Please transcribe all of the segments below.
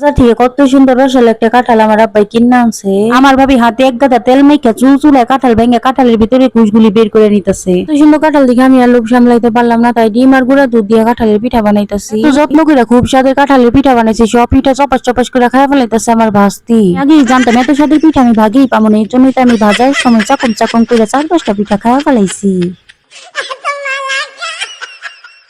বাজার থেকে কত সুন্দর রসাল একটা কাঁঠাল আমার আব্বাই কিনে আনছে। আমার ভাবি হাতে এক গাদা তেল মেখে চুল চুলায় কাঁঠাল ভেঙে কাঁঠালের ভিতরে কুশগুলি বের করে নিতেছে। তো সুন্দর কাঁঠাল দেখে আমি আর লোভ সামলাইতে পারলাম না, তাই ডিম আর গুঁড়া দুধ দিয়ে কাঁঠালের পিঠা বানাইতেছি। যত্ন করে খুব স্বাদের কাঁঠালের পিঠা বানাইছি, সব পিঠা চপাস চপাস করে খাই ফেলাইতেছে আমার ভাস্তি। আগেই জানতাম এত স্বাদের পিঠা, আমি ভাগেই পাবো না এর জন্যই তো আমি বাজার সময় চাকম চাকম করে চার পাঁচটা পিঠা খাওয়া ফেলাইছি।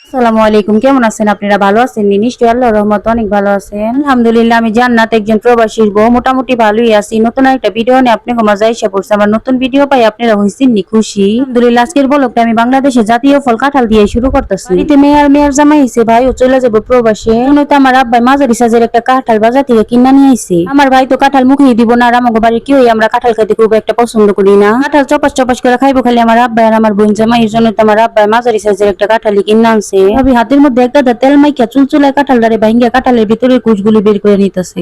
আসসালামু আলাইকুম, কেমন আছেন? আপনারা ভালো আছেন? নিশ্চয়ই আল্লাহর রহমত অনেক ভালো আছেন। আলহামদুলিল্লাহ, আমি জান্নাত একজন প্রবাসীর বউ। মোটামুটি ভালোই আছি। নতুন একটা ভিডিও নিয়ে আপনাকে মজা এসে পড়ছে। আমার নতুন ভিডিও পাই আপনারা হয়েছেন নি খুশি? আলহামদুলিল্লাহ, আজকের বলকটা আমি বাংলাদেশে জাতীয় ফল কাঁঠাল দিয়ে শুরু করতেছি। বাড়িতে মেয়ার মেয়ার জামাই হয়েছে ভাই ও চলে যাব প্রবাসে। তো আমার আব্বাই মাঝারি সাজের একটা কাঁঠাল বাজার থেকে কিনা নিয়ে আইছে। আমার ভাই তো কাঁঠাল মুখেই দিব না, আর আমাকে বাড়ির কেউই আমরা কাঁঠাল খেতে খুব একটা পছন্দ করি না। কাঁঠাল চপাস চপাস করে খাইবো খালি আমার আব্বাই আর আমার বোন জামাই এর জন্য তো আমার আব্বাই মাঝারি সাইজের একটা কাঁঠালি কিনে আনছে। ভাবি হাতের মধ্যে একটা তেল মাইকা চুলচুলায় কাঁঠাল দাঁড়ে ভাঙ্গিয়া কাঁঠালের ভিতরের কুচগুলি বের করে নিতেছে।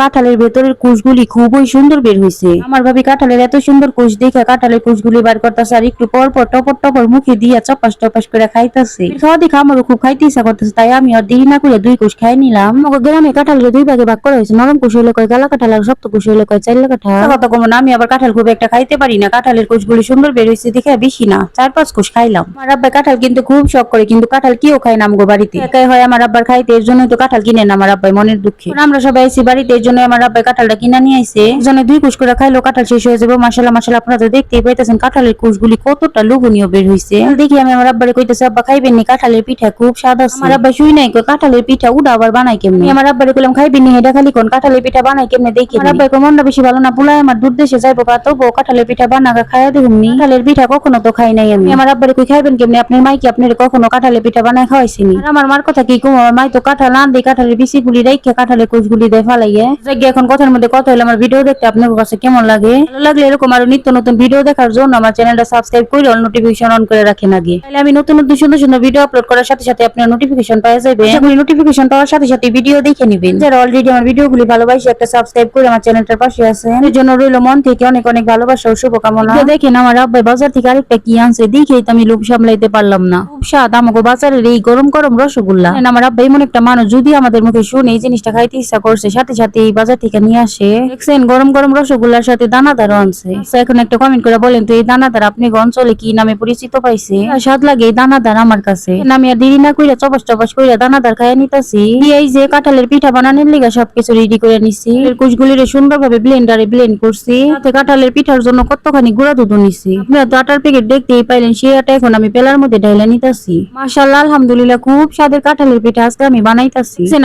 কাঁঠালের ভেতরের কুচগুলি খুবই সুন্দর বের হয়েছে আমার ভাবি কাঁঠালের এত সুন্দর কুচ দেখে কাঁঠালের কুচগুলি বার করতেছে আর একটু পর পর টপর টপর মুখে দিয়া চপাস টপাস করে খাইতেছে। খাওয়া দেখে আমারও খুব খাইতে ইচ্ছা করতেছে তাই আমি আর দেরি না করে দুই কুচ খাই নিলাম। গ্রামে কাঁঠালের দুই ভাগে ভাগ করা হয়েছে নরম কুশ হইলে কয় গালা কাঁঠাল আর শক্ত কুশ হইলে কয় চাইলা কাঁঠাল। কথা কমন আমি আবার কাঁঠাল খুব একটা খাইতে পারি না কাঁঠালের কুচগুলি সুন্দর বের হয়েছে দেখে বেশি না চার পাঁচ কুশ খাইলাম। আমার আব্বা কাঁঠাল কিন্তু খুব শখ করে কিন্তু কাঁঠাল কেউ খায় না আমগো বাড়িতে? একাই হয় আমার আব্বার খাইতে এর জন্য তো কাঁঠাল কিনে না আমার আব্বাই মনের দুঃখে। আমরা সবাই আইসি বাড়িতে এর জন্য আমার আব্বাই কাঁঠালটা কিনা নিয়ে আইসে জন্য দুই কুশ করে খাইলো কাঁঠাল শেষ হয়ে যাবে। মাসাল্লাহ মাসাল্লাহ আপনারা তো দেখতেই পাইতেছেন কাঁঠালের কুশগুলি কতটা লোভনীয় বের হয়েছে দেখি আমি আমার আব্বারে কইতেছি আব্বা খাইবেন নি কাঁঠালের পিঠা খুব স্বাদ আছে। আমার আব্বা শুই নাই কাঁঠালের পিঠা উডা আবার বানাই কেমনে? আমি আমার আব্বারে কইলাম খাইবেন নি এটা খালি কোন কাঁঠালের পিঠা বানাই কেমনে? দেখি আমার আব্বাই মনটা বেশি ভালো না পুলাই আমার দূর দেশে যাইবো কা তবু কাঁঠালের পিঠা বানাগা খাইয়া দেখুন নি। কাঁঠালের পিঠা কখনো তো খাই নাই আমি। আমার আব্বারে কই খাইবেন কেমনে? আপনার মাই কি আপনার কখনো কাঁঠালের পিঠা বানাই খাওয়াইছিনি। আর আমার মার কথা কি কম? আমার মাই তো কাঁঠাল দিয়ে কাঁঠালের বিচি গুলি রেখে কাঁঠালের কুচগুলি দিয়ে ফালাইয়ে। যাই এখন কথার মধ্যে কথা হলে আমার ভিডিও দেখতে আপনার কাছে কেমন লাগে? ভালো লাগলে এরকম আরও নিত্য নতুন ভিডিও দেখার জন্য আমার চ্যানেলটা সাবস্ক্রাইব করে অল নোটিফিকেশন অন করে রাখেন আগে। তাহলে আমি নতুন নতুন সুন্দর সুন্দর ভিডিও আপলোড করার সাথে সাথে আপনার নোটিফিকেশন পাওয়া যাবে। আপনি নোটিফিকেশন পাওয়ার সাথে সাথে ভিডিও দেখে নেবেন। যারা অলরেডি আমার ভিডিও ভিডিওগুলি ভালোবাসে একটা সাবস্ক্রাইব করে আমার চ্যানেলটার পাশে আছেন। এর জন্য রইল মন থেকে অনেক অনেক ভালোবাসা ও শুভকামনা। দেখেন আমার আব্বাই বাজার থেকে আরেকটা কি আনছে দেখেই তো আমি লোভ সামলাইতে পারলাম না। খুব স্বাদ আমাকে বাজারের এই গরম গরম রসগোল্লা। আমার আব্বা এমন একটা মানুষ যদি আমাদের মুখে শুনে এই জিনিসটা খাইতে ইচ্ছা করছে সাথে সাথে এই বাজার থেকে নিয়ে আসে। দেখছেন গরম গরম রসগোল্লার সাথে দানাদারও আনছে। আচ্ছা, এখন একটা কমেন্ট করে বলেন তো এই দানাদার আপনি অঞ্চলে কি নামে পরিচিত পাইছে? স্বাদ লাগে এই দানাদার আমার কাছে। আমি আর দেরি না কইরা চপাস চপাস কইরা দানাদার খাইয়া নিতেছি। এই যে কাঁঠালের পিঠা বানানোর লিগা সবকিছু রেডি করে নিছি। এর কুচগুলিরে সুন্দরভাবে ব্লেন্ডারে ব্লেন্ড করছি। কাঁঠালের পিঠার জন্য কতখানি গুঁড়া দুধ নিছি। আপনারা তো আটার প্যাকেট দেখতেই পাইলেন সেই আটা এখন আমি পেলার মধ্যে ঢাইলা নিতাছি। মাশাআল্লাহ আলহামদুলিল্লাহ, খুব স্বাদের পিঠা আজকে আমি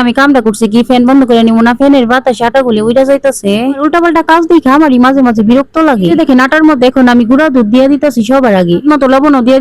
আমি কামটা করছি কি, ফ্যান বন্ধ করে না, ফ্যানের বাতাসে পাল্টা কাজ দেখে আমারই মাঝে মাঝে বিরক্ত লাগে। মধ্যে এখন আমি দুধ দিয়ে সবার আগে। মতো লবণও দিয়ে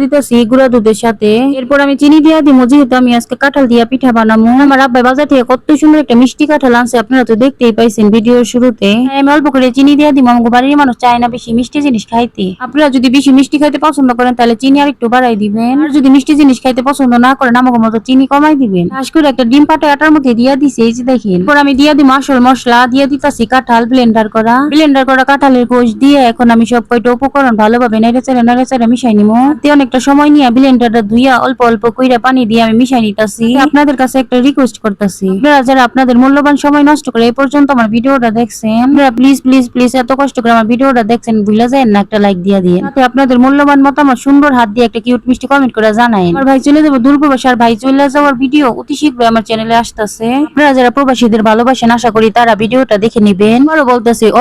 দুধের সাথে। এরপর আমি চিনি দিয়ে যেহেতু আমি আজকে কাঁঠাল দিয়া পিঠা বানাবো আমার আব্বাই বাজার থেকে কত সুন্দর একটা মিষ্টি কাঁঠাল আনছে, আপনারা তো দেখতেই পাইছেন ভিডিওর শুরুতে। আমি অল্প করে চিনি দিয়ে বাড়ির মানুষ চায় না বেশি মিষ্টি জিনিস খাইতে। আপনারা যদি বেশি মিষ্টি খাইতে পছন্দ করেন, তাহলে চিনি আর একটু বাড়াই দিবেন। আর যদি মিষ্টি জিনিস খাইতে পছন্দ না করেন, আমাকে মতো চিনি কমাই দিবেন। খাস করে একটা ডিম পাটা আটার মধ্যে দিয়ে দিছি, এই যে দেখেন। এরপর আমি দিয়ে দিই আসল মশলা, দিয়ে দিতাছি কাঁঠাল ব্লেন্ডার করা। ব্লেন্ডার করা কাঁঠালের কোষ দিয়ে এখন আমি সব কয়টা উপকরণ ভালোভাবে নেড়ে চেড়ে নেড়ে চেড়ে মিশাই নিবো। দিয়ে অনেকটা সময় নিয়ে ব্লেন্ডারটা ধুইয়া অল্প অল্প কইরা পানি দিয়ে আমি মিশাই নিতাছি। আপনাদের কাছে একটা রিকোয়েস্ট করতেছি। আপনারা যারা আপনাদের মূল্যবান সময় নষ্ট করে এই পর্যন্ত আমার ভিডিওটা দেখছেন, আপনারা প্লিজ প্লিজ প্লিজ এত কষ্ট করে আমার ভিডিওটা দেখছেন, ভুলে যায় না, একটা লাইক দিয়ে দিয়ে আপনাদের মূল্যবান মতামত, সুন্দর হাত দিয়ে একটা কিউট মিষ্টি কমেন্ট করে জানাই আমার ভাই চলে যাব আর ভাই যাওয়ার ভিডিও অতি আমার চ্যানেলে আসতেছে। আপনারা যারা প্রবাসীদের ভালোবাসেন, আশা করি তারা ভিডিওটা দেখে নেবেন। আরও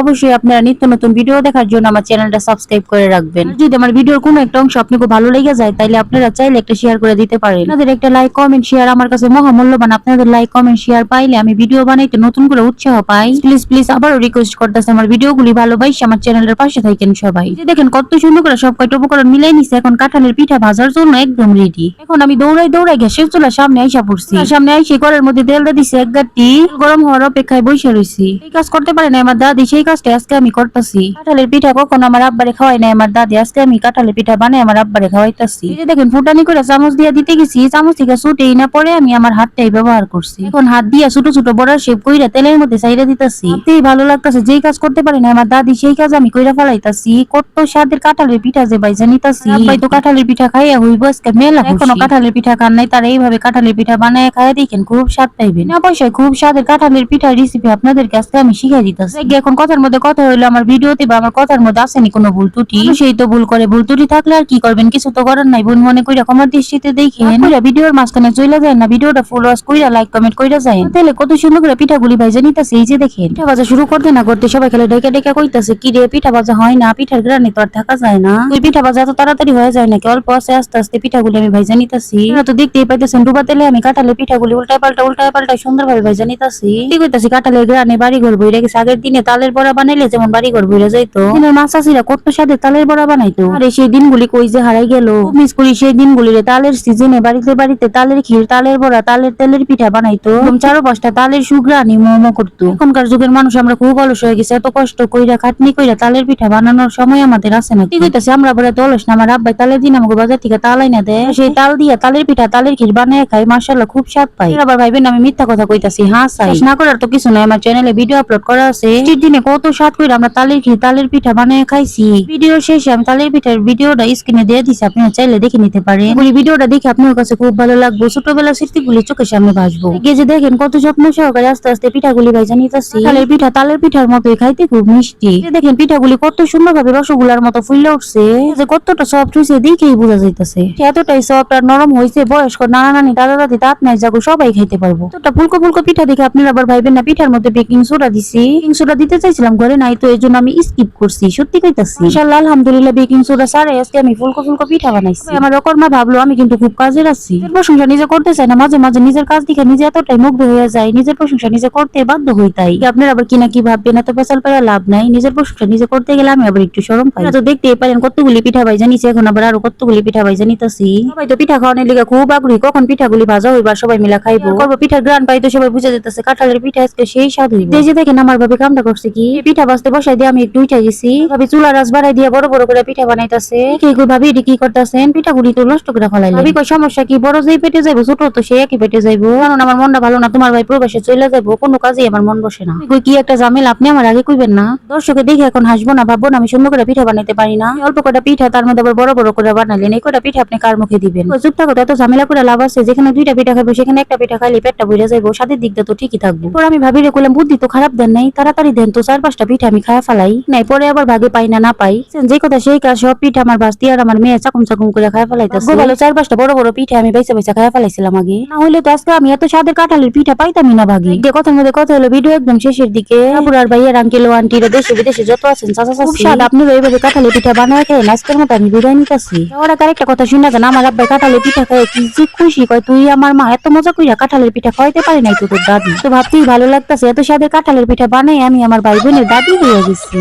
অবশ্যই আপনারা নিত্য নতুন ভিডিও দেখার জন্য আমার চ্যানেলটা সাবস্ক্রাইব করে রাখবেন। যদি আমার ভিডিওর কোনো একটা অংশ আপনাকে ভালো লেগে যায় তাহলে আপনারা চাইলে একটা শেয়ার করে দিতে পারেন। আপনাদের একটা লাইক কমেন্ট শেয়ার আমার কাছে মহামূল্যবান। আপনাদের লাইক কমেন্ট শেয়ার পাইলে আমি ভিডিও বানাইতে নতুন করে উৎসাহ পাই। প্লিজ প্লিজ আবারও রিকোয়েস্ট করতেছে আমার ভিডিওগুলি ভালোবাসি আমার চ্যানেলের পাশে থাকেন সবাই। দেখেন, কত সুন্দর করে সব কয়টা উপকরণ মিলাই নিছে। এখন কাঁঠালের পিঠা ভাজার জন্য একদম রেডি এখন আমি দৌড়াই দৌড়াই গ্যাসের চুলার সামনে আইসা পড়ছি। সামনে আইসে ঘরের মধ্যে তেল দিয়ে দিছে এক গাঁটি গরম হওয়ার অপেক্ষায় বসে রইছি। এই কাজ করতে পারে না আমার দাদি সেই কাজটা আজকে আমি করতেছি। কাঁঠালের পিঠা কখনো আমার আব্বারে খাওয়াই না আমার দাদি আজকে আমি কাঁঠালের পিঠা বানাই আমার আব্বারে খাওয়াইতাছি। এই যে দেখেন ফুটানি করে চামচ দিয়ে দিতে গেছি চামচ থেকে ছুটেই না পরে আমি আমার হাতটাই ব্যবহার করছি। এখন হাত দিয়ে ছোট ছোট বড় শেপ কইরা তেলের মধ্যে চাইরা দিতেছি। ভাবতেই ভালো লাগতেছে যেই কাজ করতে পারি না আমার দাদি সেই কাজ আমি কইরা ফেলাইতাছি। কত স্বাদের কাঁঠালের পিঠা যে বাইজা নিতাছি। আব্বাই তো কাঁঠালের পিঠা খাইয়া হইব আজকে মেলা এখনও কাঁঠালের কাঁঠালের পিঠা খান নাই তারা এইভাবে কাঁঠালের পিঠা বানায় খায় দেখেন খুব স্বাদ পাইবেন। অবশ্যই খুব স্বাদের কাঁঠালের পিঠার রেসিপি আপনাদেরকে আজকে আমি শিখিয়ে দিতেছি। এখন কথার মধ্যে কথা হইল আমার ভিডিওতে বা আমার কথার মধ্যে আসেনি কোনো ভুল ত্রুটি। সেই তো ভুল করে ভুল ত্রুটি থাকলে আর কি করবেন কিছু তো করার নাই ভুল মনে কইরা ক্ষমার দৃষ্টিতে দেখেন। ভিডিওর মাঝখানে চলে যায় না ভিডিওটা ফুল ওয়াশ কইরা লাইক কমেন্ট কইরা যায়। তাহলে কত সুন্দর করে পিঠাগুলি ভাইজা নিতেছে এই যে দেখেন। পিঠা ভাজা শুরু করতে না করতে সবাই খেলে ডেকে ডেকে কইতাছে কি রে পিঠা ভাজা হয় না? পিঠার গ্রানে তো আর থাকা যায় না? পিঠা ভাজা এত তাড়াতাড়ি হয়ে যায় নাকি? অল্প আছে আস্তে আস্তে পিঠাগুলি আমি ভাইজা নিতেছি। আপনারা তো দেখতেই পাইতেছেন ডুবা তেলে আমি কাটালে পিঠাগুলি উল্টায় পাল্টা উল্টায় পাল্টা সুন্দরভাবে ভাইজা নিতেছি। কি কইতাছি কাটালের গ্রানে বাড়ি ঘর বইরে গেছে আগের দিনে তালের বড়া বানাইলে যেমন বাড়ি ঘর বইরে যাইতো। দিনের মাছ চাষিরা কত সাথে তালের বড়া বানাইতো। আরে সেই দিনগুলি কই যে হারাই গেল। মিস করি সেই দিনগুলি তালের সিজনে বাড়িতে বাড়িতে তালের ক্ষীর তালের বড়া তালের তেলের পিঠা বানাইতো। চারো পাঁচটা তালের সুগ্রানি মোমো করতো। এখনকার যুগের মানুষ আমরা খুব অলস হয়ে গেছে এত কষ্ট কইরা খাটনি কইরা তালের পিঠা বানানোর সময় আমাদের আছে না কি কইতাছে আমরা বলে তো অলস না আমার আব্বাই তালের দিন আমাকে বাজার থেকে তাল আইনা দেয়। সেই তাল দিয়া তালের পিঠা তালের ক্ষীর বানায় খাই মার্শাল্লাহ খুব স্বাদ পাই। আবার ভাইবেন আমি মিথ্যা কথা কইতাছি হ্যাঁ সাই না করার তো কিছু নয় আমার চ্যানেলে ভিডিও আপলোড করা আছে। বৃষ্টির দিনে কত স্বাদ কইরা আমরা তালের ক্ষীর তালের পিঠা বানায় খাইছি। ভিডিও শেষে আমি তালের পিঠার ভিডিওটা স্ক্রিনে দিয়ে দিছি আপনারা চাইলে দেখে নিতে পারেন। ভিডিওটা দেখে আপনার কাছে খুব ভালো লাগবে। ছোটবেলার স্মৃতিগুলি চোখের সামনে ভাসবো। গিয়ে যে দেখেন কত যত্ন সহকারে আস্তে আস্তে পিঠাগুলি ভাইজা নিতেছি। তালের পিঠা তালের পিঠার মতোই খাইতে খুব মিষ্টি। দেখেন পিঠাগুলি কত সুন্দরভাবে রসগোল্লার মতো ফুলে উঠছে। যে কতটা সফট হয়েছে দেখেই বোঝা যাইতেছে। এতটাই সফট আর নরম হয়েছে বয়স্ক নানা নানি দাদা দাদি তাত নাই যাগো সবাই খাইতে পারব। তোটা ফুলকো ফুলকো পিঠা দেখে আপনারা আবার ভাইবেন না পিঠার মধ্যে বেকিং সোডা দিছি। বেকিং সোডা দিতে চাইছিলাম ঘরে নাই তো এই জন্য আমি স্কিপ করছি সত্যি কইতাছি। ইনশাআল্লাহ আলহামদুলিল্লাহ বেকিং সোডা সারে আজকে আমি ফুলকো ফুলকো পিঠা বানাইছি। আমার রকরমা ভাবলো আমি কিন্তু খুব কাজের আছি। প্রশংসা নিজে করতে চাই না মাঝে মাঝে নিজের কাজ দেখে নিজে এতটাই মুগ্ধ হয়ে যায় নিজের প্রশংসা নিজে করতে বাধ্য হই তাই। আপনারা আবার কিনা কি ভাববেন এত পেশাল পাওয়া লাভ নাই নিজের প্রশংসা নিজে করতে গেলে আমি আবার একটু শরম পাই। তো দেখতেই পারেন কতগুলি পিঠা ভাই জানিছি এখন আবার আরও কতগুলি পিঠা ভাই জানিতাছি সবাই তো পিঠা খাওয়ানোর লিগে খুব আগ্রহী কখন পিঠাগুলি ভাজা হইবার সবাই মিলা খাইবো। করব পিঠার গ্রান পাই তো সবাই বুঝে যেতেছে কাঁঠালের পিঠা আজকে সেই স্বাদ হইব। যে দেখেন আমার ভাবে কামটা করছে কি পিঠা বাজতে বসাই দিয়ে আমি একটু উঠে গেছি। ভাবি চুলা রাস বাড়াই দিয়ে বড় বড় করে পিঠা বানাইতাছে। কি কই ভাবি এটি কি করতেছেন পিঠাগুলি তো নষ্ট করে ফেলাইলেন। ভাবি কই সমস্যা কি? বড় যেই পেটে যাইবো ছোট তো সেই একই পেটে যাইবো। কারণ আমার মনটা ভালো না তোমার ভাই প্রবাসে চলে যাইবো কোনো কাজেই আমার মন বসে না। কই কি একটা ঝামেলা আপনি আমার আগে কইবেন না? দর্শকে দেখে এখন হাসবো না ভাববো না আমি সুন্দর করে পিঠা বানাইতে পারি না। অল্প কটা পিঠা তার মধ্যে আবার বড় বড় করে বানালেন এই কটা পিঠা আপনি কার মুখে দিবেন? চুপ থাকো তো এত ঝামেলা করে লাভ আছে। যেখানে দুইটা পিঠা খাব সেখানে একটা পিঠা খাইলে পেটটা বুঝে যাইবো। স্বাদের দিকটা তো ঠিকই থাকব। পরে আমি ভাবি রে বুদ্ধি তো খারাপ দেন নাই। তাড়াতাড়ি দেন তো চার পাঁচটা পিঠা আমি খাওয়া ফেলাই। নাই পরে আবার ভাগে পাই না না পাই। যে কথা সেই কাজ সব পিঠা আমার বাস্তি আর আমার মেয়ে চাকুম চাকুম করে খাওয়া ফেলাইতেছে। ভালো চার পাঁচটা বড় বড় পিঠা আমি পয়সা পয়সা খাওয়া ফেলাইছিলাম আগে। না হলে তো আজকে আমি এত স্বাদের কাঁঠালের পিঠা পাইতামই না ভাগে। যে কথার মধ্যে কথা হলো ভিডিও একদম শেষের দিকে। আপুরার ভাইয়ের আঙ্কেল ও আন্টিরা দেশে বিদেশে যত আছেন চাচা চাচি। স্বাদ আপনারা এইভাবে কাঁঠালের পিঠা বানায় খাই আজকের মতো আমি বিদায় নিতেছি। ওরা আরেকটা কথা শুনে যান আমার আব্বাই কাঁঠালের পিঠা খায় কি যে খুশি কয়, তুই আমার মা এত মজা কইরা কাঁঠালের পিঠা খাইতে পারি নাই তোদের দাদি। তো ভাবতেই ভালো লাগতেছে, এত সাদের কাঁঠালের পিঠা বানাই আমি আমার ভাই বোনের দাদি হয়ে গেছি।